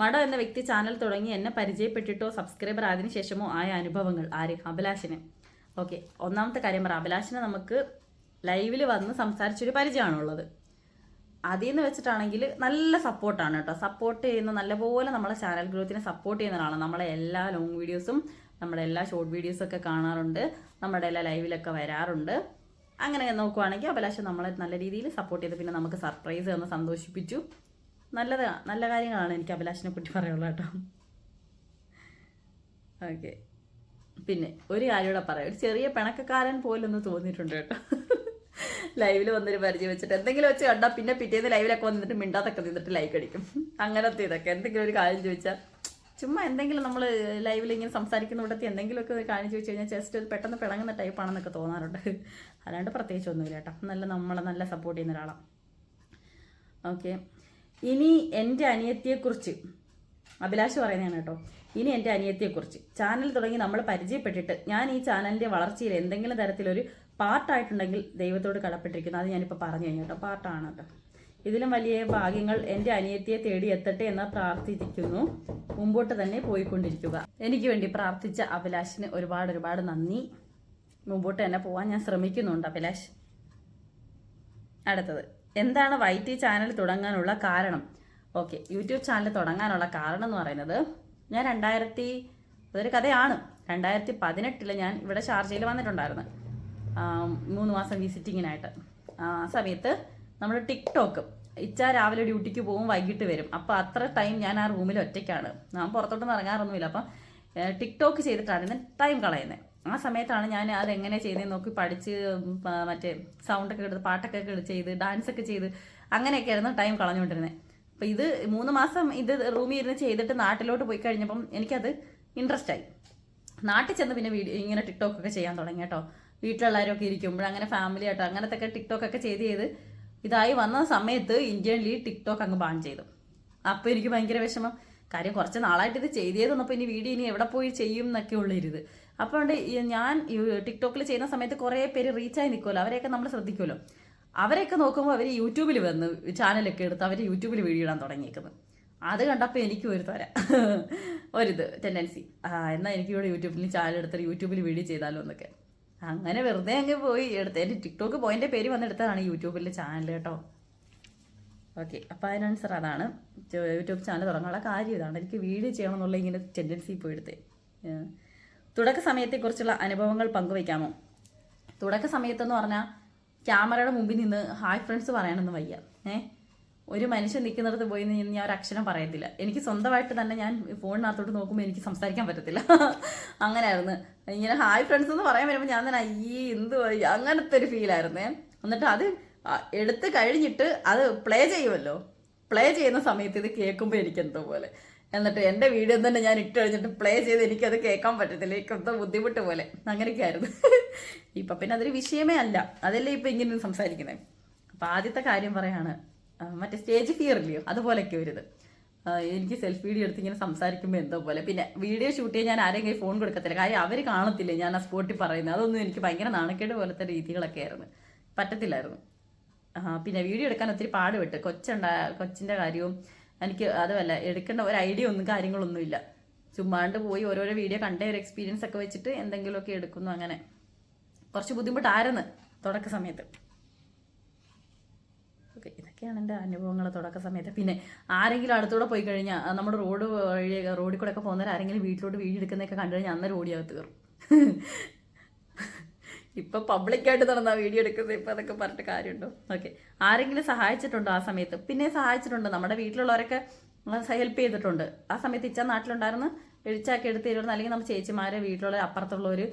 മടം എന്ന വ്യക്തി ചാനൽ തുടങ്ങി എന്നെ പരിചയപ്പെട്ടിട്ടോ സബ്സ്ക്രൈബർ ആയതിനു ശേഷമോ ആയ അനുഭവങ്ങൾ? ആര്? അഭിലാഷിന്. ഓക്കെ. ഒന്നാമത്തെ കാര്യം പറ. അഭിലാഷിനെ നമുക്ക് ലൈവിൽ വന്ന് സംസാരിച്ചൊരു പരിചയമാണുള്ളത്. അതിൽ നിന്ന് വെച്ചിട്ടാണെങ്കിൽ നല്ല സപ്പോർട്ടാണ് കേട്ടോ. സപ്പോർട്ട് ചെയ്യുന്ന നല്ലപോലെ നമ്മളെ ചാനൽ ഗ്രോത്തിനെ സപ്പോർട്ട് ചെയ്യുന്ന ആളാണ് നമ്മളെ എല്ലാ ലോങ് വീഡിയോസും നമ്മുടെ എല്ലാ ഷോർട്ട് വീഡിയോസും ഒക്കെ കാണാറുണ്ട്. നമ്മുടെ എല്ലാ ലൈവിലൊക്കെ വരാറുണ്ട്. അങ്ങനെ നോക്കുവാണെങ്കിൽ അഭിലാഷ നമ്മളെ നല്ല രീതിയിൽ സപ്പോർട്ട് ചെയ്ത് പിന്നെ നമുക്ക് സർപ്രൈസ് തന്ന് സന്തോഷിപ്പിച്ചു. നല്ലത്. നല്ല കാര്യങ്ങളാണ് എനിക്ക് അഭിലാഷിനെ പറ്റി പറയുള്ളൂ കേട്ടോ. ഓക്കെ പിന്നെ ഒരു കാര്യം കൂടെ പറയാം. ഒരു ചെറിയ പിണക്കക്കാരൻ പോലൊന്ന് തോന്നിയിട്ടുണ്ട് കേട്ടോ. ലൈവിൽ വന്നൊരു പരിചയം വെച്ചിട്ട് എന്തെങ്കിലും വെച്ച് കണ്ടാൽ പിന്നെ പിറ്റേന്ന് ലൈവിലൊക്കെ വന്നിട്ട് മിണ്ടാത്തൊക്കെ നിന്നിട്ട് ലൈക്ക് അടിക്കും. അങ്ങനത്തെ ഇതൊക്കെ. എന്തെങ്കിലും ഒരു കാര്യം ചോദിച്ചാൽ ചുമ്മാ എന്തെങ്കിലും നമ്മൾ ലൈവിൽ ഇങ്ങനെ സംസാരിക്കുന്ന കൂട്ടത്തിൽ എന്തെങ്കിലുമൊക്കെ ഒരു കാര്യം ചോദിച്ചു കഴിഞ്ഞാൽ ജസ്റ്റ് ഒരു പെട്ടെന്ന് പിണങ്ങുന്ന ടൈപ്പാണെന്നൊക്കെ തോന്നാറുണ്ട്. അല്ലാണ്ട് പ്രത്യേകിച്ച് ഒന്നുമില്ല കേട്ടോ. നല്ല നമ്മളെ നല്ല സപ്പോർട്ട് ചെയ്യുന്ന ഒരാളാണ് ഓക്കെ ഇനി എന്റെ അനിയത്തിയെക്കുറിച്ച് അഭിലാഷ് പറയുന്നതാണ് കേട്ടോ. ഇനി എന്റെ അനിയത്തിയെക്കുറിച്ച്. ചാനൽ തുടങ്ങി നമ്മൾ പരിചയപ്പെട്ടിട്ട് ഞാൻ ഈ ചാനലിന്റെ വളർച്ചയിൽ എന്തെങ്കിലും തരത്തിലൊരു പാർട്ടായിട്ടുണ്ടെങ്കിൽ ദൈവത്തോട് കടപ്പെട്ടിരിക്കുന്നു. അത് ഞാനിപ്പോൾ പറഞ്ഞു കഴിഞ്ഞു കേട്ടോ. പാർട്ടാണ് കേട്ടോ. ഇതിലും വലിയ ഭാഗ്യങ്ങൾ എന്റെ അനിയത്തിയെ തേടി എത്തട്ടെ എന്ന് പ്രാർത്ഥിക്കുന്നു. മുമ്പോട്ട് തന്നെ പോയിക്കൊണ്ടിരിക്കുക. എനിക്ക് വേണ്ടി പ്രാർത്ഥിച്ച അഭിലാഷിന് ഒരുപാട് ഒരുപാട് നന്ദി. മുമ്പോട്ട് തന്നെ പോകാൻ ഞാൻ ശ്രമിക്കുന്നുണ്ട് അഭിലാഷ്. അടുത്തത്. എന്താണ് വൈ ടി ചാനൽ തുടങ്ങാനുള്ള കാരണം? ഓക്കെ യൂട്യൂബ് ചാനൽ തുടങ്ങാനുള്ള കാരണം എന്ന് പറയുന്നത് ഞാൻ രണ്ടായിരത്തി അതൊരു കഥയാണ്. രണ്ടായിരത്തി പതിനെട്ടിൽ ഞാൻ ഇവിടെ ഷാർജയിൽ വന്നിട്ടുണ്ടായിരുന്നു. മൂന്ന് മാസം വിസിറ്റിങ്ങിനായിട്ട്. ആ സമയത്ത് നമ്മൾ ടിക്ടോക്ക് ഇച്ച രാവിലെ ഡ്യൂട്ടിക്ക് പോകും വൈകിട്ട് വരും. അപ്പോൾ അത്ര ടൈം ഞാൻ ആ റൂമിൽ ഒറ്റയ്ക്കാണ്. ഞാൻ പുറത്തോട്ടൊന്നും ഇറങ്ങാറൊന്നുമില്ല. അപ്പം ടിക്ടോക്ക് ചെയ്തിട്ടാണ് ടൈം കളയുന്നത് ആ സമയത്താണ് ഞാൻ അതെങ്ങനെ ചെയ്തേ നോക്കി പഠിച്ച് മറ്റേ സൗണ്ടൊക്കെ എടുത്ത് പാട്ടൊക്കെ ചെയ്ത് ഡാൻസ് ഒക്കെ ചെയ്ത് അങ്ങനെയൊക്കെയായിരുന്നു ടൈം കളഞ്ഞുകൊണ്ടിരുന്നത് അപ്പം ഇത് മൂന്ന് മാസം ഇത് റൂമിൽ ഇരുന്ന് ചെയ്തിട്ട് നാട്ടിലോട്ട് പോയി കഴിഞ്ഞപ്പം എനിക്കത് ഇൻട്രസ്റ്റ് ആയി. നാട്ടിൽ ചെന്ന് പിന്നെ വീഡിയോ ഇങ്ങനെ ടിക്ടോക്ക് ഒക്കെ ചെയ്യാൻ തുടങ്ങി കേട്ടോ. വീട്ടിലെല്ലാവരും ഒക്കെ ഇരിക്കുമ്പോൾ അങ്ങനെ ഫാമിലി ആയിട്ടോ അങ്ങനത്തെ ഒക്കെ ടിക്ടോക്ക് ഒക്കെ ചെയ്ത് ചെയ്ത് ഇതായി വന്ന സമയത്ത് ഇന്ത്യനിൽ ടിക്ടോക്ക് അങ്ങ് ബാൻ ചെയ്തു. അപ്പോൾ എനിക്ക് ഭയങ്കര വിഷമം. കാര്യം കുറച്ച് നാളായിട്ട് ഇത് ചെയ്തേ തന്നപ്പോൾ ഇനി വീഡിയോ ഇനി എവിടെ പോയി ചെയ്യും എന്നൊക്കെ ഉള്ളൊരിത്. അപ്പോൾ ഞാൻ ടിക്ടോക്കിൽ ചെയ്യുന്ന സമയത്ത് കുറേ പേര് റീച്ചായി നിൽക്കുമല്ലോ അവരെയൊക്കെ നമ്മൾ ശ്രദ്ധിക്കുമല്ലോ അവരെയൊക്കെ നോക്കുമ്പോൾ അവർ യൂട്യൂബിൽ വന്ന് ചാനലൊക്കെ എടുത്ത് അവർ യൂട്യൂബിൽ വീഡിയോ ഇടാൻ തുടങ്ങിയേക്കുന്നത്. അത് കണ്ടപ്പോൾ എനിക്ക് ഒരു തര ഒരിത് ടെൻഡൻസി ആ എനിക്ക് ഇവിടെ യൂട്യൂബിൽ ചാനൽ എടുത്തിട്ട് യൂട്യൂബിൽ വീഡിയോ ചെയ്താലോ എന്നൊക്കെ. അങ്ങനെ വെറുതെ അങ്ങ് പോയി എടുത്ത്. എന്റെ ടിക്ടോക്ക് പോയിന്റെ പേര് വന്നെടുത്തതാണ് യൂട്യൂബിൽ ചാനൽ കേട്ടോ. ഓക്കെ അപ്പോൾ അതിനനുസർ അതാണ്. യൂട്യൂബ് ചാനൽ തുടങ്ങാനുള്ള കാര്യം ഇതാണ്. എനിക്ക് വീഡിയോ ചെയ്യണം എന്നുള്ള ഇങ്ങനെ ടെൻഡൻസി പോയി എടുത്തേ. തുടക്ക സമയത്തെക്കുറിച്ചുള്ള അനുഭവങ്ങൾ പങ്കുവയ്ക്കാമോ? തുടക്ക സമയത്തെന്ന് പറഞ്ഞാൽ ക്യാമറയുടെ മുമ്പിൽ നിന്ന് ഹായ് ഫ്രണ്ട്സ് പറയാനൊന്നും വയ്യ. ഏ? ഒരു മനുഷ്യൻ നിൽക്കുന്നിടത്ത് പോയി നിന്ന് ഞാൻ ഒരു അക്ഷരം പറയത്തില്ല. എനിക്ക് സ്വന്തമായിട്ട് തന്നെ ഞാൻ ഫോണിനകത്തോട്ട് നോക്കുമ്പോൾ എനിക്ക് സംസാരിക്കാൻ പറ്റത്തില്ല. അങ്ങനെയായിരുന്നു. ഇങ്ങനെ ഹായ് ഫ്രണ്ട്സ് എന്ന് പറയാൻ വരുമ്പോൾ ഞാൻ തന്നെ അയ്യേ എന്ത് അങ്ങനത്തെ ഒരു ഫീലായിരുന്നേ എന്നിട്ട് അത് എടുത്ത് കഴിഞ്ഞിട്ട് അത് പ്ലേ ചെയ്യുമല്ലോ. പ്ലേ ചെയ്യുന്ന സമയത്ത് ഇത് കേൾക്കുമ്പോൾ എനിക്ക് എന്തോ പോലെ. എന്നിട്ട് എന്റെ വീഡിയോ തന്നെ ഞാൻ ഇട്ട് കഴിഞ്ഞിട്ട് പ്ലേ ചെയ്ത് എനിക്കത് കേൾക്കാൻ പറ്റത്തില്ല. എനിക്ക് എന്തോ ബുദ്ധിമുട്ട് പോലെ. അങ്ങനെയൊക്കെ ആയിരുന്നു ഇപ്പം പിന്നെ അതൊരു വിഷയമേ അല്ല. അതല്ലേ ഇപ്പം ഇങ്ങനെ സംസാരിക്കുന്നത് അപ്പം ആദ്യത്തെ കാര്യം പറയാണ് മറ്റേ സ്റ്റേജ് ഫിയർ ഇല്ലയോ അതുപോലെയൊക്കെ ഒരിത്. എനിക്ക് സെൽഫ് വീഡിയോ എടുത്ത് ഇങ്ങനെ സംസാരിക്കുമ്പോൾ എന്തോ പോലെ. പിന്നെ വീഡിയോ ഷൂട്ട് ചെയ്യാൻ ഞാൻ ആരെയും കൈ ഫോൺ കൊടുക്കത്തില്ല. കാര്യം അവർ കാണത്തില്ല ഞാൻ ആ സ്പോട്ടിൽ പറയുന്നത്? അതൊന്നും എനിക്ക് ഭയങ്കര നാണക്കേട് പോലത്തെ രീതികളൊക്കെ ആയിരുന്നു. പറ്റത്തില്ലായിരുന്നു. പിന്നെ വീഡിയോ എടുക്കാൻ ഒത്തിരി പാടുപെട്ട്. കൊച്ചുണ്ടാ കൊച്ചിന്റെ കാര്യവും എനിക്ക് അതുമല്ല എടുക്കേണ്ട ഒരു ഐഡിയ ഒന്നും കാര്യങ്ങളൊന്നുമില്ല. ചുമ്മാണ്ട് പോയി ഓരോരോ വീഡിയോ കണ്ട ഒരു എക്സ്പീരിയൻസ് ഒക്കെ വെച്ചിട്ട് എന്തെങ്കിലുമൊക്കെ എടുക്കുന്നു അങ്ങനെ. കുറച്ച് ബുദ്ധിമുട്ടായിരുന്നു തുടക്ക സമയത്ത്. ഓക്കെ ഇതൊക്കെയാണ് എന്റെ അനുഭവങ്ങൾ തുടക്ക സമയത്ത്. പിന്നെ ആരെങ്കിലും അടുത്തൂടെ പോയി കഴിഞ്ഞാൽ നമ്മുടെ റോഡ് വഴി റോഡിൽ കൂടെ ഒക്കെ പോകുന്നവർ ആരെങ്കിലും വീട്ടിലോട്ട് വീഡിയോ എടുക്കുന്നതൊക്കെ കണ്ടു കഴിഞ്ഞാൽ അന്നേരം ഓടിയകത്ത് കയറും. ഇപ്പൊ പബ്ലിക്കായിട്ട് നടന്ന വീഡിയോ എടുക്കുന്നത് ഇപ്പൊ അതൊക്കെ പറഞ്ഞിട്ട് കാര്യമുണ്ടോ? ഓക്കെ ആരെങ്കിലും സഹായിച്ചിട്ടുണ്ടോ ആ സമയത്ത്? പിന്നെ സഹായിച്ചിട്ടുണ്ട്. നമ്മുടെ വീട്ടിലുള്ളവരൊക്കെ ഹെൽപ്പ് ചെയ്തിട്ടുണ്ട്. ആ സമയത്ത് ഇച്ച നാട്ടിലുണ്ടായിരുന്നു എഴുച്ചാക്കി എടുത്ത് തരുമായിരുന്നു അല്ലെങ്കിൽ നമ്മുടെ ചേച്ചിമാരെ വീട്ടിലുള്ള അപ്പുറത്തുള്ള ഒരു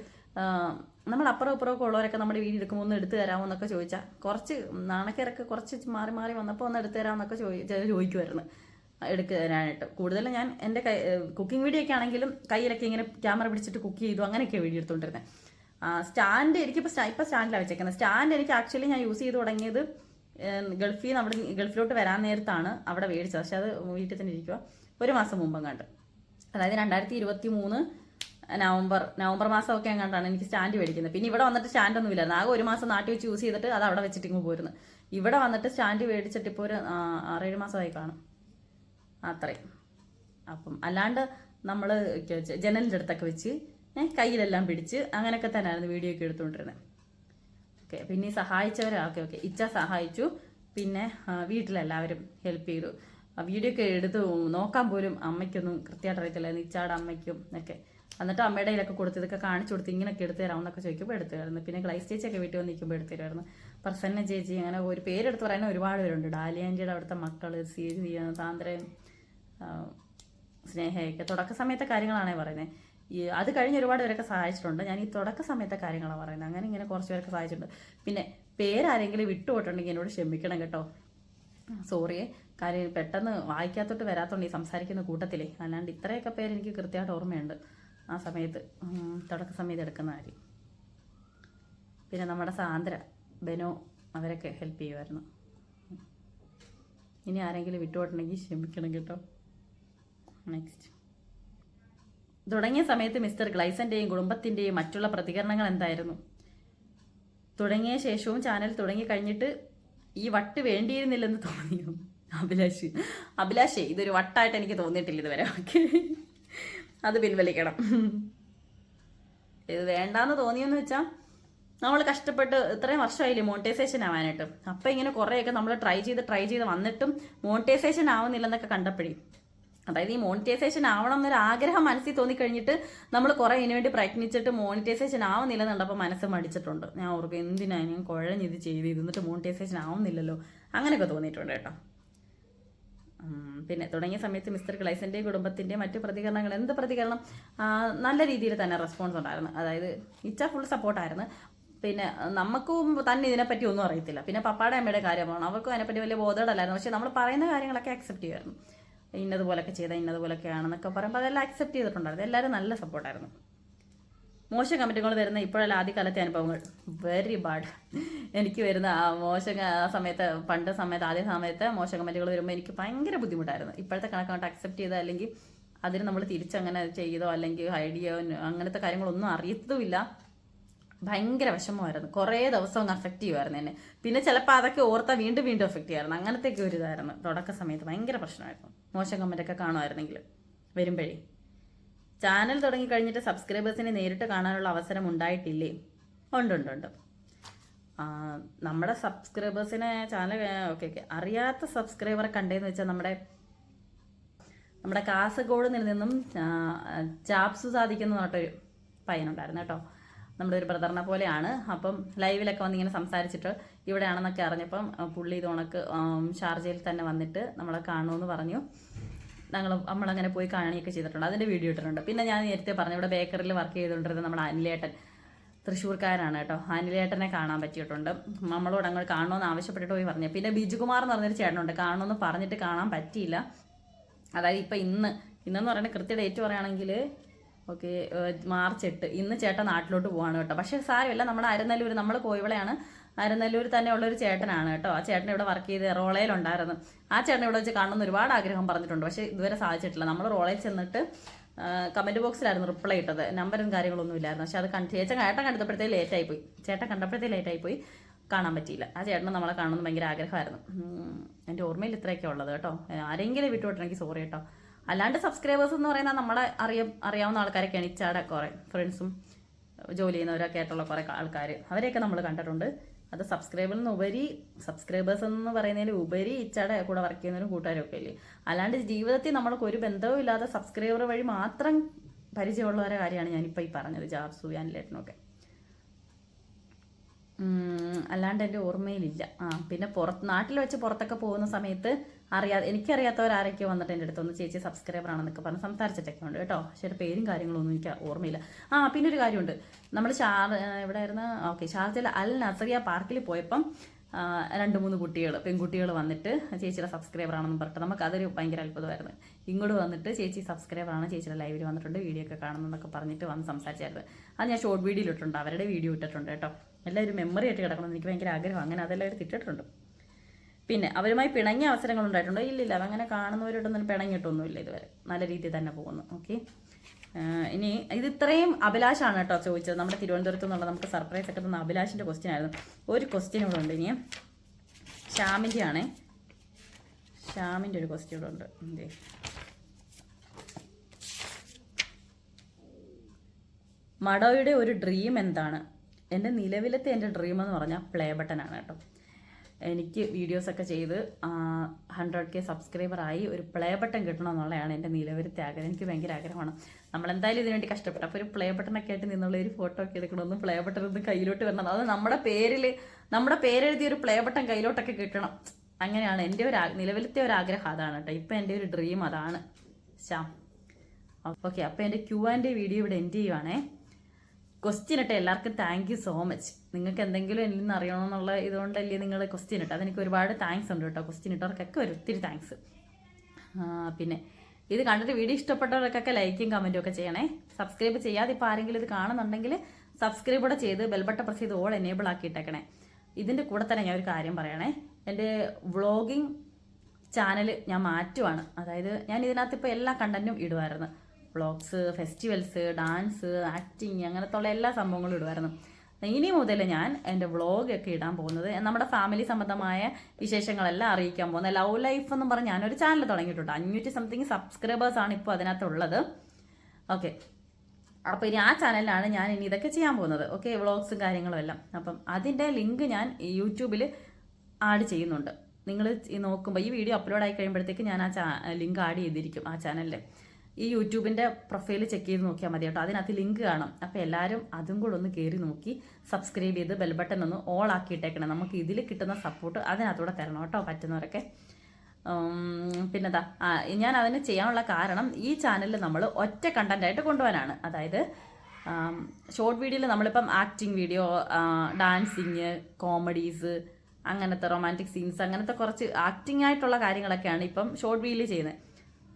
നമ്മൾ അപ്പുറം ഇപ്പുറമൊക്കെ ഉള്ളവരൊക്കെ നമ്മുടെ വീഡിയോ എടുക്കുമ്പോൾ ഒന്ന് എടുത്തു തരാമോ എന്നൊക്കെ ചോദിച്ചാൽ കുറച്ച് നാണക്കേരൊക്കെ കുറച്ച് മാറി മാറി വന്നപ്പോൾ ഒന്ന് എടുത്തു തരാമെന്നൊക്കെ ചോദി ചോദിക്കുമായിരുന്നു എടുക്കാനായിട്ട്. കൂടുതലും ഞാൻ എന്റെ കൈ കുക്കിംഗ് വീഡിയോ ഒക്കെ ആണെങ്കിലും കയ്യിലൊക്കെ ഇങ്ങനെ ക്യാമറ പിടിച്ചിട്ട് കുക്ക് ചെയ്തു അങ്ങനെയൊക്കെ വീഡിയോ എടുത്തുകൊണ്ടിരുന്നത് സ്റ്റാൻഡ് എനിക്കിപ്പോൾ സ്റ്റാ ഇപ്പോൾ സ്റ്റാൻഡിലാണ് വെച്ചേക്കുന്നത് സ്റ്റാൻഡ് എനിക്ക് ആക്ച്വലി ഞാൻ യൂസ് ചെയ്ത് തുടങ്ങിയത് ഗൾഫിൽ നിന്ന് അവിടെ ഗൾഫിലോട്ട് വരാൻ നേരത്താണ് അവിടെ മേടിച്ചത്. പക്ഷെ അത് വീട്ടിൽ തന്നെ ഇരിക്കുക ഒരു മാസം മുമ്പ് കണ്ട് അതായത് രണ്ടായിരത്തി ഇരുപത്തി മൂന്ന് നവംബർ നവംബർ ഒക്കെ എങ്ങാണ്ടാണ് എനിക്ക് സ്റ്റാൻഡ് മേടിക്കുന്നത്. പിന്നെ ഇവിടെ വന്നിട്ട് സ്റ്റാൻഡ് ഒന്നും ഇല്ലായിരുന്നു. ആകെ ഒരു മാസം നാട്ടിൽ വെച്ച് യൂസ് ചെയ്തിട്ട് അത് അവിടെ വെച്ചിട്ട് ഇങ്ങ് പോയിരുന്നു ഇവിടെ വന്നിട്ട് സ്റ്റാൻഡ് മേടിച്ചിട്ട് ഇപ്പോൾ ഒരു ആറേഴ് മാസമായി കാണും. അത്രയും. അപ്പം അല്ലാണ്ട് നമ്മൾ ജനലിന്റെ അടുത്തൊക്കെ വെച്ച് കയ്യിലെല്ലാം പിടിച്ച് അങ്ങനെയൊക്കെ തന്നെയായിരുന്നു വീഡിയോ ഒക്കെ എടുത്തുകൊണ്ടിരുന്നത് ഓക്കെ പിന്നെ സഹായിച്ചവരെ ഓക്കെ ഓക്കെ ഇച്ച സഹായിച്ചു. പിന്നെ വീട്ടിലെല്ലാവരും ഹെൽപ്പ് ചെയ്തു. വീഡിയോ ഒക്കെ എടുത്ത് നോക്കാൻ പോലും അമ്മയ്ക്കൊന്നും കൃത്യമായിട്ട് അറിയത്തില്ലായിരുന്നു ഇച്ചാടെ അമ്മയ്ക്കും ഒക്കെ. എന്നിട്ട് അമ്മയുടെ കയ്യിലൊക്കെ കൊടുത്ത് ഇതൊക്കെ കാണിച്ചു കൊടുത്ത് ഇങ്ങനെയൊക്കെ എടുത്തു തരാമെന്നൊക്കെ ചോദിക്കുമ്പോൾ എടുത്തു പിന്നെ ക്ലൈസ് ചേച്ചിയൊക്കെ വീട്ടിൽ വന്ന് നിൽക്കുമ്പോൾ എടുത്തു തരുമായിരുന്നു. പ്രസന്ന ചേച്ചി അങ്ങനെ ഒരു പേരെടുത്ത് പറയാൻ ഒരുപാട് പേരുണ്ട്. ഡാലിയാന്റിയുടെ അവിടുത്തെ മക്കൾ സി താന്ത്രയും സ്നേഹയൊക്കെ. തുടക്ക സമയത്തെ കാര്യങ്ങളാണേ പറയുന്നത് ഈ അത് കഴിഞ്ഞ് ഒരുപാട് പേരൊക്കെ സഹായിച്ചിട്ടുണ്ട്. ഞാൻ ഈ തുടക്ക സമയത്തെ കാര്യങ്ങളാണ് പറയുന്നത്. അങ്ങനെ ഇങ്ങനെ കുറച്ച് പേരൊക്കെ സഹായിച്ചിട്ടുണ്ട്. പിന്നെ പേരാരെങ്കിലും വിട്ടുപോയിട്ടുണ്ടെങ്കിൽ എന്നോട് ക്ഷമിക്കണം കേട്ടോ. സോറി കാര്യം പെട്ടെന്ന് വായിക്കാത്തോട്ട് വരാത്തോണ്ട് ഈ സംസാരിക്കുന്ന കൂട്ടത്തിലേ. അല്ലാണ്ട് ഇത്രയൊക്കെ പേര് എനിക്ക് കൃത്യമായിട്ട് ഓർമ്മയുണ്ട്. ആ സമയത്ത് തുടക്ക സമയത്ത് എടുക്കുന്ന കാര്യം. പിന്നെ നമ്മുടെ സാന്ദ്ര ബെനോ അവരൊക്കെ ഹെൽപ്പ് ചെയ്യുമായിരുന്നു. ഇനി ആരെങ്കിലും വിട്ടുപോയിട്ടുണ്ടെങ്കിൽ ക്ഷമിക്കണം കേട്ടോ. നെക്സ്റ്റ് തുടങ്ങിയ സമയത്ത് മിസ്റ്റർ ഗ്ലൈസന്റെയും കുടുംബത്തിന്റെയും മറ്റുള്ള പ്രതികരണങ്ങൾ എന്തായിരുന്നു? തുടങ്ങിയ ശേഷവും ചാനൽ തുടങ്ങി കഴിഞ്ഞിട്ട് ഈ വട്ട് വേണ്ടിയിരുന്നില്ലെന്ന് തോന്നിയോ? അഭിലാഷ് അഭിലാഷേ ഇതൊരു വട്ടായിട്ട് എനിക്ക് തോന്നിയിട്ടില്ല ഇതുവരെ. ഓക്കെ. അത് പിൻവലിക്കണം. ഇത് വേണ്ടാന്ന് തോന്നിയെന്ന് വെച്ചാൽ നമ്മൾ കഷ്ടപ്പെട്ട് ഇത്രയും വർഷമായില്ലേ മോണിറ്റൈസേഷൻ ആവാനായിട്ട്. അപ്പം ഇങ്ങനെ കുറേയൊക്കെ നമ്മൾ ട്രൈ ചെയ്ത് ട്രൈ ചെയ്ത് വന്നിട്ടും മോണിറ്റൈസേഷൻ ആവുന്നില്ലെന്നൊക്കെ കണ്ടപ്പോഴേ അതായത് ഈ മോണിറ്റൈസേഷൻ ആവണം എന്നൊരു ആഗ്രഹം മനസ്സിൽ തോന്നിക്കഴിഞ്ഞിട്ട് നമ്മൾ കുറേ ഇതിനുവേണ്ടി പ്രയത്നിച്ചിട്ട് മോണിറ്റൈസേഷൻ ആവുന്നില്ല എന്നുണ്ടപ്പോൾ മനസ്സ് മടിച്ചിട്ടുണ്ട്. ഞാൻ ഓർക്കും എന്തിനാ ഞാൻ കുഴഞ്ഞിത് ചെയ്ത് ഇരുന്നിട്ട് മോണിറ്റൈസേഷൻ ആവുന്നില്ലല്ലോ. അങ്ങനെയൊക്കെ തോന്നിയിട്ടുണ്ട് കേട്ടോ. പിന്നെ തുടങ്ങിയ സമയത്ത് മിസ്റ്റർ ക്ലൈസിന്റെ കുടുംബത്തിന്റെ മറ്റു പ്രതികരണങ്ങൾ എന്ത് പ്രതികരണം? നല്ല രീതിയിൽ തന്നെ റെസ്പോൺസ് ഉണ്ടായിരുന്നു. അതായത് ഇച്ച ഫുൾ സപ്പോർട്ടായിരുന്നു പിന്നെ നമുക്കും തന്നെ ഇതിനെപ്പറ്റി ഒന്നും അറിയത്തില്ല. പിന്നെ പപ്പാടെ അമ്മയുടെ കാര്യമാണ്. അവർക്കും അതിനെപ്പറ്റി വലിയ ബോധമല്ലായിരുന്നു പക്ഷേ നമ്മൾ പറയുന്ന കാര്യങ്ങളൊക്കെ അക്സെപ്റ്റ് ചെയ്യുമായിരുന്നു. ഇന്നതുപോലൊക്കെ ചെയ്ത ഇന്നതുപോലൊക്കെ ആണെന്നൊക്കെ പറയുമ്പോൾ അതെല്ലാം അക്സെപ്റ്റ് ചെയ്തിട്ടുണ്ടായിരുന്നു. എല്ലാവരും നല്ല സപ്പോർട്ടായിരുന്നു മോശം കമന്റുകൾ വരുന്ന ഇപ്പോഴല്ല ആദ്യകാലത്തെ അനുഭവങ്ങൾ. വെരി ബാഡ് എനിക്ക് വരുന്ന ആ മോശം ആ സമയത്ത് പണ്ട് സമയത്ത് ആദ്യ സമയത്ത് മോശം കമന്റുകൾ വരുമ്പോൾ എനിക്ക് ഭയങ്കര ബുദ്ധിമുട്ടായിരുന്നു. ഇപ്പോഴത്തെ കണക്കായിട്ട് അക്സെപ്റ്റ് ചെയ്തോ അല്ലെങ്കിൽ അതിന് നമ്മൾ തിരിച്ചങ്ങനെ ചെയ്തോ അല്ലെങ്കിൽ ഹൈഡ് അങ്ങനത്തെ കാര്യങ്ങളൊന്നും അറിയത്തുമില്ല. ഭയങ്കര വിഷമമായിരുന്നു. കുറേ ദിവസം ഒന്ന് അഫക്റ്റ് ചെയ്യുമായിരുന്നു എന്നെ. പിന്നെ ചിലപ്പോൾ അതൊക്കെ ഓർത്താൽ വീണ്ടും വീണ്ടും അഫക്റ്റ് ചെയ്യുമായിരുന്നു അങ്ങനത്തെയൊക്കെ ഒരു ഇതായിരുന്നു. തുടക്ക സമയത്ത് ഭയങ്കര പ്രശ്നമായിരുന്നു. മോശം കമന്റൊക്കെ കാണുമായിരുന്നെങ്കിൽ വരുമ്പോഴേ. ചാനൽ തുടങ്ങി കഴിഞ്ഞിട്ട് സബ്സ്ക്രൈബേഴ്സിനെ നേരിട്ട് കാണാനുള്ള അവസരം ഉണ്ടായിട്ടില്ലേ? ഉണ്ട് ഉണ്ട് ഉണ്ട്. നമ്മുടെ സബ്സ്ക്രൈബേഴ്സിനെ ചാനൽ ഓക്കെ ഓക്കെ അറിയാത്ത സബ്സ്ക്രൈബറെ കണ്ടേന്ന് വെച്ചാൽ നമ്മുടെ നമ്മുടെ കാസർഗോഡ് നിന്നും ചാപ്സു സാധിക്കുന്ന പറഞ്ഞിട്ടൊരു പയ്യനുണ്ടായിരുന്നു കേട്ടോ. നമ്മുടെ ഒരു ബ്രദറിനെ പോലെയാണ്. അപ്പം ലൈവിലൊക്കെ വന്ന് ഇങ്ങനെ സംസാരിച്ചിട്ട് ഇവിടെയാണെന്നൊക്കെ അറിഞ്ഞപ്പം പുള്ളി ഇത് ഉണക്ക് ഷാർജയിൽ തന്നെ വന്നിട്ട് നമ്മളെ കാണുമെന്ന് പറഞ്ഞു. ഞങ്ങൾ നമ്മളങ്ങനെ പോയി കാണുകയൊക്കെ ചെയ്തിട്ടുണ്ട്. അതിന്റെ വീഡിയോ ഇട്ടിട്ടുണ്ട്. പിന്നെ ഞാൻ നേരത്തെ പറഞ്ഞു ഇവിടെ ബേക്കറിയിൽ വർക്ക് ചെയ്തുകൊണ്ടിരുന്ന നമ്മുടെ അനിലേട്ടൻ തൃശ്ശൂർക്കാരാണ് കേട്ടോ. അനിലേട്ടനെ കാണാൻ പറ്റിയിട്ടുണ്ട്. നമ്മളോട് അങ്ങോട്ട് കാണണമെന്ന് ആവശ്യപ്പെട്ടിട്ട് പോയി പറഞ്ഞു. പിന്നെ ബിജുകുമാർ എന്ന് പറഞ്ഞൊരു ചേട്ടനുണ്ട്. കാണണമെന്ന് പറഞ്ഞിട്ട് കാണാൻ പറ്റിയില്ല. അതായത് ഇപ്പം ഇന്ന് ഇന്നെന്ന് പറയുന്നത് കൃത്യ ഡേറ്റ് പറയുകയാണെങ്കിൽ ഓക്കെ മാർച്ച് എട്ട്. ഇന്ന് ചേട്ടൻ നാട്ടിലോട്ട് പോവാണ് കേട്ടോ. പക്ഷേ സാരമില്ല. നമ്മുടെ അരനല്ലൂർ നമ്മൾ കോയിവളയാണ്. അരനല്ലൂർ തന്നെ ഉള്ളൊരു ചേട്ടനാണ് കേട്ടോ. ആ ചേട്ടൻ ഇവിടെ വർക്ക് ചെയ്ത് റോളയിലുണ്ടായിരുന്നു. ആ ചേട്ടൻ ഇവിടെ വെച്ച് കാണണമെന്ന് ഒരുപാട് ആഗ്രഹം പറഞ്ഞിട്ടുണ്ട്. പക്ഷേ ഇതുവരെ സാധിച്ചിട്ടില്ല. നമ്മൾ റോളയിൽ ചെന്നിട്ട് കമന്റ് ബോക്സിലായിരുന്നു റിപ്ലൈ ഇട്ടത്. നമ്പറും കാര്യങ്ങളൊന്നും ഇല്ലായിരുന്നു. പക്ഷെ അത് കണ്ട് ചേച്ചൻ ചേട്ടൻ കണ്ടപ്പോഴത്തേ ലേറ്റ് പോയി ചേട്ടൻ കണ്ടപ്പോഴത്തേ ലേറ്റ് പോയി കാണാൻ പറ്റിയില്ല. ആ ചേട്ടനെ നമ്മളെ കാണണമെന്ന് ഭയങ്കര ആഗ്രഹമായിരുന്നു. എന്റെ ഓർമ്മയിൽ ഇത്രയൊക്കെ ഉള്ളത് കേട്ടോ. ആരെങ്കിലും വിട്ടുവിട്ടെങ്കിൽ സോറി കേട്ടോ. അല്ലാണ്ട് സബ്സ്ക്രൈബേഴ്സ് എന്ന് പറയുന്നത് നമ്മളെ അറിയ അറിയാവുന്ന ആൾക്കാരൊക്കെയാണ് ഇച്ചാടെ കുറേ. ഫ്രണ്ട്സും ജോലി ചെയ്യുന്നവരൊക്കെ ആയിട്ടുള്ള കുറേ ആൾക്കാർ അവരെയൊക്കെ നമ്മൾ കണ്ടിട്ടുണ്ട്. അത് സബ്സ്ക്രൈബറിൽ നിന്ന് ഉപരി സബ്സ്ക്രൈബേഴ്സ് എന്ന് പറയുന്നതിൽ ഉപരി ഇച്ചാടെ കൂടെ വർക്ക് ചെയ്യുന്നവരും കൂട്ടുകാരും ഒക്കെ ഇല്ലേ? അല്ലാണ്ട് ജീവിതത്തിൽ നമ്മൾക്ക് ഒരു ബന്ധവും ഇല്ലാതെ സബ്സ്ക്രൈബർ വഴി മാത്രം പരിചയമുള്ളവരെ കാര്യമാണ് ഞാനിപ്പോൾ ഈ പറഞ്ഞത് ജാബ്സു യാനിലേട്ടനൊക്കെ ഉം, അല്ലാണ്ട് എന്റെ ഓർമ്മയിലില്ല. ആ പിന്നെ പുറത്ത് നാട്ടിൽ വെച്ച് പുറത്തൊക്കെ പോകുന്ന സമയത്ത് അറിയാതെ എനിക്കറിയാത്തവർ ആരൊക്കെയോ വന്നിട്ട് എന്റെ അടുത്തൊന്ന് ചേച്ചി സബ്സ്ക്രൈബർ ആണെന്നൊക്കെ പറഞ്ഞ് സംസാരിച്ചിട്ടൊക്കെ ഉണ്ട് കേട്ടോ. എന്റെ പേരും കാര്യങ്ങളൊന്നും എനിക്ക് ഓർമ്മയില്ല. ആ പിന്നെ ഒരു കാര്യമുണ്ട്. നമ്മൾ ഷാർ എവിടെ ആയിരുന്നു ഓക്കെ ഷാർജയിൽ അൽ നസറിയ പാർക്കിൽ പോയപ്പം രണ്ട് മൂന്ന് കുട്ടികൾ പെൺകുട്ടികൾ വന്നിട്ട് ചേച്ചിയുടെ സബ്സ്ക്രൈബർ ആണെന്ന് പറഞ്ഞിട്ട് നമുക്ക് അതൊരു ഭയങ്കര അത്ഭുതമായിരുന്നു. ഇങ്ങോട്ട് വന്നിട്ട് ചേച്ചി സബ്സ്ക്രൈബർ ആണ് ചേച്ചിയുടെ ലൈവിൽ വന്നിട്ടുണ്ട് വീഡിയോ ഒക്കെ കാണുന്നതെന്നൊക്കെ പറഞ്ഞിട്ട് വന്ന് സംസാരിച്ചായിരുന്നു. അത് ഞാൻ ഷോർട്ട് വീഡിയോ ഇട്ടിട്ടുണ്ട് അവരുടെ വീഡിയോ ഇട്ടിട്ടുണ്ട് കേട്ടോ. എല്ലാവരും മെമ്മറി ആയിട്ട് കിടക്കണം എനിക്ക് ഭയങ്കര ആഗ്രഹം. അങ്ങനെ അതെല്ലാം എടുത്ത് ഇട്ടിട്ടുണ്ട് പിന്നെ അവരുമായി പിണങ്ങിയ അവസരങ്ങൾ ഉണ്ടായിട്ടുണ്ടോ. ഇല്ലില്ല അങ്ങനെ കാണുന്നവരോടൊന്നും പിണങ്ങിയിട്ടൊന്നുമില്ല ഇതുവരെ. നല്ല രീതിയിൽ തന്നെ പോകുന്നു. ഓക്കെ. ഇനി ഇത് ഇത്രയും അഭിലാഷാണ് കേട്ടോ ചോദിച്ചത്. നമ്മുടെ തിരുവനന്തപുരത്ത് നിന്നുള്ള നമുക്ക് സർപ്രൈസ് ഒക്കെ തന്ന അഭിലാഷിന്റെ ക്വസ്റ്റ്യൻ ആയിരുന്നു. ഒരു ക്വസ്റ്റ്യൻ ഇവിടെ ഉണ്ട് ഇനി ശ്യാമിന്റെ ആണേ. ശ്യാമിന്റെ ഒരു ക്വസ്റ്റ്യൻ ഇവിടെ ഉണ്ട്. എന്തേ? മഡോയുടെ ഒരു ഡ്രീം എന്താണ്? എന്റെ നിലവിലത്തെ എന്റെ ഡ്രീം എന്ന് പറഞ്ഞാൽ പ്ലേ ബട്ടൺ ആണ് കേട്ടോ. എനിക്ക് വീഡിയോസൊക്കെ ചെയ്ത് ഹൺഡ്രഡ് കെ സബ്സ്ക്രൈബറായി ഒരു പ്ലേ ബട്ടൺ കിട്ടണം എന്നുള്ളതാണ് എന്റെ നിലവിലത്തെ ആഗ്രഹം എനിക്ക് ഭയങ്കര ആഗ്രഹമാണ്. നമ്മളെന്തായാലും ഇതിനു വേണ്ടി കഷ്ടപ്പെട്ടു അപ്പോൾ ഒരു പ്ലേ ബട്ടൺ ഒക്കെ ആയിട്ട് നിന്നുള്ള ഒരു ഫോട്ടോ ഒക്കെ എടുക്കണമെന്ന് പ്ലേ ബട്ടൺ ഒന്ന് കയ്യിലോട്ട് വരണം. അത് നമ്മുടെ പേരിൽ നമ്മുടെ പേരെഴുതിയ ഒരു പ്ലേ ബട്ടൺ കയ്യിലോട്ടൊക്കെ കിട്ടണം. അങ്ങനെയാണ് എന്റെ ഒരു നിലവിലത്തെ ഒരു ആഗ്രഹം അതാണ് കേട്ടോ. ഇപ്പം എന്റെ ഒരു ഡ്രീം അതാണ്. ശ്യാം ഓക്കെ അപ്പോൾ എന്റെ ക്യൂ ആൻഡ് വീഡിയോ ഇവിടെ എൻഡ് ചെയ്യുവാണേ. ക്വസ്റ്റ്യൻ ഇട്ട് എല്ലാവർക്കും താങ്ക് യു സോ മച്ച് നിങ്ങൾക്ക് എന്തെങ്കിലും എന്നിൽ നിന്ന് അറിയണമെന്നുള്ള ഇതുകൊണ്ടല്ലേ നിങ്ങൾ ക്വസ്റ്റ്യൻ ഇട്ട് അതെനിക്ക് ഒരുപാട് താങ്ക്സ് ഉണ്ട് കേട്ടോ. ക്വസ്റ്റ്യൻ ഇട്ടവർക്കൊക്കെ ഒരു ഒത്തിരി താങ്ക്സ് പിന്നെ ഇത് കണ്ടിട്ട് വീഡിയോ ഇഷ്ടപ്പെട്ടവർക്കൊക്കെ ലൈക്കും കമന്റും ഒക്കെ ചെയ്യണേ. സബ്സ്ക്രൈബ് ചെയ്യാതെ ഇപ്പോൾ ആരെങ്കിലും ഇത് കാണുന്നുണ്ടെങ്കിൽ സബ്സ്ക്രൈബ് കൂടെ ചെയ്ത് ബെൽബട്ടൺ പ്രസ് ചെയ്ത് ഓൾ എനേബിൾ ആക്കിയിട്ടേക്കണേ. ഇതിന്റെ കൂടെ തന്നെ ഞാൻ ഒരു കാര്യം പറയണേ. എന്റെ വ്ളോഗിങ് ചാനൽ ഞാൻ മാറ്റുവാണ്. അതായത് ഞാൻ ഇതിനകത്ത് ഇപ്പോൾ എല്ലാ കണ്ടന്റും ഇടുമായിരുന്നു വ്ളോഗ്സ് ഫെസ്റ്റിവൽസ് ഡാൻസ് ആക്ടിങ് അങ്ങനത്തെ ഉള്ള എല്ലാ സംഭവങ്ങളും ഇടുമായിരുന്നു ഇനി മുതൽ ഞാൻ എന്റെ വ്ളോഗ് ഒക്കെ ഇടാൻ പോകുന്നത് നമ്മുടെ ഫാമിലി സംബന്ധമായ വിശേഷങ്ങളെല്ലാം അറിയിക്കാൻ പോകുന്നത് ലവ് ലൈഫ് എന്ന് പറഞ്ഞ് ഞാനൊരു ചാനൽ തുടങ്ങിയിട്ടുണ്ട്. അഞ്ഞൂറ്റി സംതിങ് സബ്സ്ക്രൈബേഴ്സാണ് ഇപ്പോൾ അതിനകത്തുള്ളത്. ഓക്കെ അപ്പോൾ ഇനി ആ ചാനലിലാണ് ഞാൻ ഇനി ഇതൊക്കെ ചെയ്യാൻ പോകുന്നത്. ഓക്കെ വ്ളോഗ്സും കാര്യങ്ങളും എല്ലാം. അപ്പം അതിന്റെ ലിങ്ക് ഞാൻ യൂട്യൂബിൽ ആഡ് ചെയ്യുന്നുണ്ട്. നിങ്ങൾ നോക്കുമ്പോൾ ഈ വീഡിയോ അപ്ലോഡ് ആയി കഴിയുമ്പോഴത്തേക്ക് ഞാൻ ആ ലിങ്ക് ആഡ് ചെയ്തിരിക്കും ആ ചാനലിൽ ഈ യൂട്യൂബിന്റെ പ്രൊഫൈൽ ചെക്ക് ചെയ്ത് നോക്കിയാൽ മതി കേട്ടോ. അതിനകത്ത് ലിങ്ക് കാണും. അപ്പോൾ എല്ലാവരും അതും കൂടെ ഒന്ന് കയറി നോക്കി സബ്സ്ക്രൈബ് ചെയ്ത് ബെൽ ബട്ടൺ ഒന്ന് ഓൾ ആക്കിയിട്ടേക്കണം. നമുക്ക് ഇതിൽ കിട്ടുന്ന സപ്പോർട്ട് അതിനകത്തൂടെ തരണം കേട്ടോ പറ്റുന്നവരൊക്കെ. പിന്നെന്താ ഞാൻ അതിന് ചെയ്യാനുള്ള കാരണം ഈ ചാനലിൽ നമ്മൾ ഒറ്റ കണ്ടന്റ് ആയിട്ട് കൊണ്ടുപോകാനാണ്. അതായത് ഷോർട്ട് വീഡിയോയിൽ നമ്മളിപ്പം ആക്ടിങ് വീഡിയോ ഡാൻസിങ് കോമഡീസ് അങ്ങനത്തെ റൊമാന്റിക് സീൻസ് അങ്ങനത്തെ കുറച്ച് ആക്ടിങ് ആയിട്ടുള്ള കാര്യങ്ങളൊക്കെയാണ് ഇപ്പം ഷോർട്ട് വീഡിയോയിൽ ചെയ്യുന്നത്.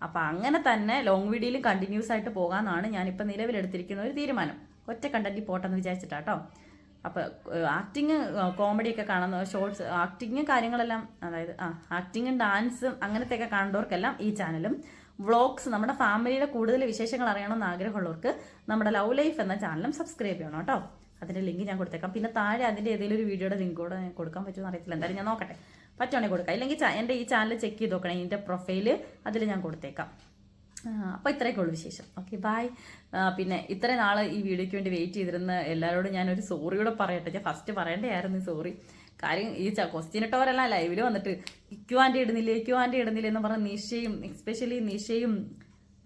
അപ്പം അങ്ങനെ തന്നെ ലോങ് വീഡിയോയിൽ കണ്ടിന്യൂസ് ആയിട്ട് പോകാമെന്നാണ് ഞാനിപ്പോൾ നിലവിലെടുത്തിരിക്കുന്ന ഒരു തീരുമാനം. ഒറ്റ എന്ന് പോട്ടെന്ന് വിചാരിച്ചിട്ടാട്ടോ അപ്പോൾ ആക്ടിങ് കോമഡിയൊക്കെ കാണുന്ന ഷോർട്സ് ആക്ടിങ് കാര്യങ്ങളെല്ലാം അതായത് ആ ആക്ടിങ്ങും ഡാൻസും അങ്ങനത്തെയൊക്കെ കാണുന്നവർക്കെല്ലാം ഈ ചാനലും വ്ളോഗ്സ് നമ്മുടെ ഫാമിലിയുടെ കൂടുതൽ വിശേഷങ്ങൾ അറിയണമെന്ന് ആഗ്രഹമുള്ളവർക്ക് നമ്മുടെ ലവ് ലൈഫ് എന്ന ചാനലും സബ്സ്ക്രൈബ് ചെയ്യണം കേട്ടോ അതിന്റെ ലിങ്ക് ഞാൻ കൊടുത്തേക്കാം. പിന്നെ താഴെ അതിന്റെ ഏതെങ്കിലും ഒരു വീഡിയോയുടെ ലിങ്ക് കൂടെ കൊടുക്കാൻ പറ്റുമെന്ന് അറിയത്തില്ല. എന്തായാലും ഞാൻ നോക്കട്ടെ. പറ്റുവാണെങ്കിൽ കൊടുക്കാം. ഇല്ലെങ്കിൽ എന്റെ ഈ ചാനൽ ചെക്ക് ചെയ്ത് നോക്കണേ ഇതിന്റെ പ്രൊഫൈൽ അതിൽ ഞാൻ കൊടുത്തേക്കാം. അപ്പോൾ ഇത്രയൊക്കെ ഉള്ളൂ വിശേഷം. ഓക്കെ ബായ് പിന്നെ ഇത്രയും നാൾ ഈ വീഡിയോയ്ക്ക് വേണ്ടി വെയിറ്റ് ചെയ്തിരുന്ന എല്ലാവരോടും ഞാനൊരു സോറി കൂടെ പറയട്ടെ. ഞാൻ ഫസ്റ്റ് പറയേണ്ടതായിരുന്നു സോറി കാര്യം ഈ ക്വസ്റ്റ്യൻ ഇട്ടവരെല്ലാം ലൈവിൽ വന്നിട്ട് ഇക്യു ആന്റി ഇടുന്നില്ല ഇക്യു ആന്റി ഇടുന്നില്ല എന്ന് പറഞ്ഞ നിഷയും എക്സ്പെഷ്യലി നിഷയും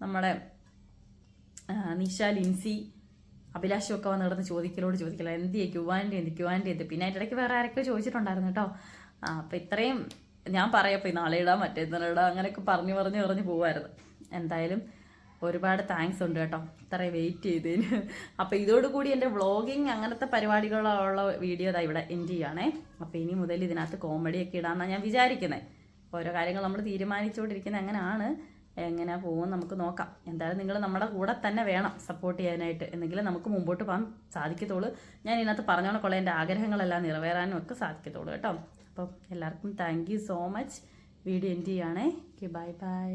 നമ്മുടെ നിഷ ലിൻസി അഭിലാഷും ഒക്കെ വന്ന് ചോദിക്കലോട് ചോദിക്കല. എന്ത് ക്യുവാന്റെ എന്ത്? ക്യുവാന്റെ എന്ത്? പിന്നെ അതിന്റെ ഇടയ്ക്ക് വേറെ ആരൊക്കെ ചോദിച്ചിട്ടുണ്ടായിരുന്നു കേട്ടോ. അപ്പം ഇത്രയും ഞാൻ പറയപ്പോൾ നാളെ ഇടാം മറ്റേന്നാളെ ഇടാം അങ്ങനെയൊക്കെ പറഞ്ഞു പറഞ്ഞു പറഞ്ഞു പോവായിരുന്നു. എന്തായാലും ഒരുപാട് താങ്ക്സ് ഉണ്ട് കേട്ടോ. ഇത്രയും വെയിറ്റ് ചെയ്തതിന്. അപ്പോൾ ഇതോടുകൂടി എന്റെ വ്ളോഗിങ് അങ്ങനത്തെ പരിപാടികളുള്ള വീഡിയോ ഇതാ ഇവിടെ എൻഡ് ചെയ്യുകയാണേ അപ്പോൾ ഇനി മുതൽ ഇതിനകത്ത് കോമഡിയൊക്കെ ഇടാമെന്നാണ് ഞാൻ വിചാരിക്കുന്നത് ഓരോ കാര്യങ്ങൾ നമ്മൾ തീരുമാനിച്ചുകൊണ്ടിരിക്കുന്നത് അങ്ങനെയാണ് എങ്ങനെ പോകും നമുക്ക് നോക്കാം. എന്തായാലും നിങ്ങൾ നമ്മുടെ കൂടെ തന്നെ വേണം സപ്പോർട്ട് ചെയ്യാനായിട്ട്. എന്നെങ്കിലും നമുക്ക് മുമ്പോട്ട് പോകാൻ സാധിക്കത്തുള്ളൂ. ഞാൻ ഇതിനകത്ത് പറഞ്ഞോണക്കുള്ള എന്റെ ആഗ്രഹങ്ങളെല്ലാം നിറവേറാനും ഒക്കെ സാധിക്കത്തുള്ളൂ കേട്ടോ. അപ്പം എല്ലാവർക്കും thank so much video end ചെയ്യുകയാണേ okay bye by